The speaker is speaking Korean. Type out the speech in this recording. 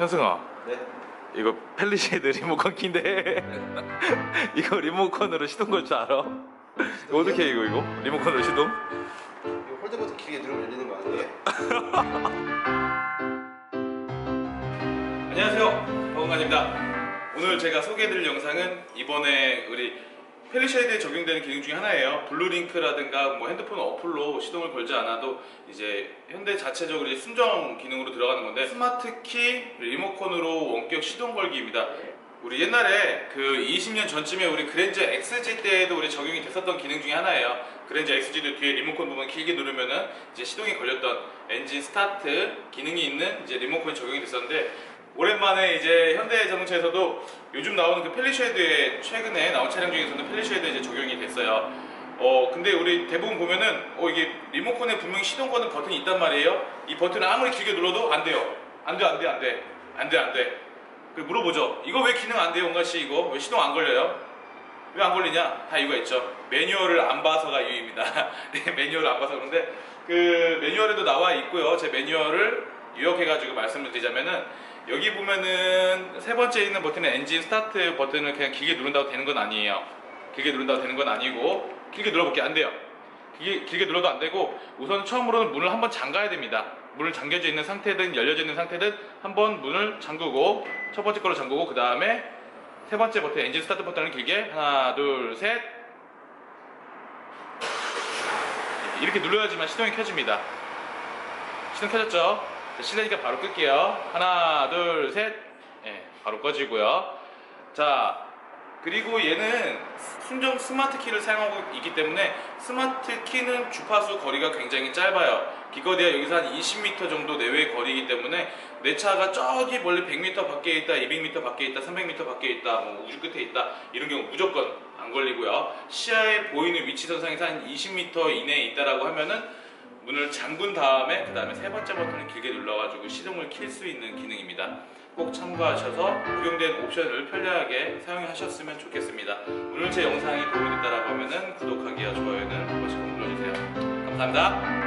현승아 네. 이거 펠리쉐이드 리모컨 키인데 이거 리모컨으로 시동 걸 줄 알아? 이거 어떻게 해 이거 이거? 리모컨으로 시동? 이거 홀드 버튼 길게 누르면 열리는 거 아니에요? 안녕하세요 박원관입니다 오늘 제가 소개해드릴 영상은 이번에 우리 펠리쉐이드에 적용되는 기능 중에 하나예요 블루링크라든가 뭐 핸드폰 어플로 시동을 걸지 않아도 이제 현대 자체적으로 이제 순정 기능으로 들어가는 건데 스마트 키 리모컨으로 원격 시동 걸기입니다 우리 옛날에 그 20년 전쯤에 우리 그랜저 XG 때에도 우리 적용이 됐었던 기능 중에 하나예요. 그랜저 XG도 뒤에 리모컨 부분 길게 누르면은 이제 시동이 걸렸던 엔진 스타트 기능이 있는 이제 리모컨이 적용이 됐었는데 오랜만에 이제 현대자동차에서도 요즘 나오는 그 펠리쉐이드에 최근에 나온 차량 중에서는 펠리쉐이드에 이제 적용이 됐어요. 어 근데 우리 대부분 보면은 어 이게 리모컨에 분명히 시동 거는 버튼이 있단 말이에요. 이 버튼을 아무리 길게 눌러도 안 돼요. 안 돼, 안 돼, 안 돼, 안 돼, 안 돼. 그 물어보죠. 이거 왜 기능 안 돼요, 온가 씨 이거 왜 시동 안 걸려요? 왜 안 걸리냐? 다 이유가 있죠. 매뉴얼을 안 봐서가 이유입니다. 네, 매뉴얼을 안 봐서 그런데 그 매뉴얼에도 나와 있고요. 제 매뉴얼을 요약해가지고 말씀을 드리자면은 여기 보면은 세 번째 있는 버튼은 엔진 스타트 버튼을 그냥 길게 누른다고 되는 건 아니에요. 길게 누른다고 되는 건 아니고 길게 눌러볼게 안 돼요. 길게, 길게 눌러도 안 되고 우선 처음으로는 문을 한번 잠가야 됩니다. 문을 잠겨져 있는 상태든 열려져 있는 상태든 한번 문을 잠그고 첫 번째 거로 잠그고 그 다음에 세 번째 버튼 엔진 스타트 버튼을 길게 하나 둘 셋 이렇게 눌러야지만 시동이 켜집니다. 시동 켜졌죠? 자, 실내니까 바로 끌게요. 하나 둘 셋 예, 바로 꺼지고요. 자 그리고 얘는 순정 스마트 키를 사용하고 있기 때문에 스마트 키는 주파수 거리가 굉장히 짧아요. 기껏해야 여기서 한 20m 정도 내외의 거리이기 때문에 내 차가 저기 멀리 100m 밖에 있다, 200m 밖에 있다, 300m 밖에 있다, 뭐 우주 끝에 있다 이런 경우 무조건 안 걸리고요. 시야에 보이는 위치 선상에서 한 20m 이내에 있다라고 하면은 문을 잠근 다음에 그 다음에 세 번째 버튼을 길게 눌러가지고 시동을 킬 수 있는 기능입니다. 꼭 참고하셔서 적용된 옵션을 편리하게 사용하셨으면 좋겠습니다. 오늘 제 영상이 도움이 됐다라고 하면은 구독하기와 좋아요는 한 번씩 꼭 눌러주세요. 감사합니다.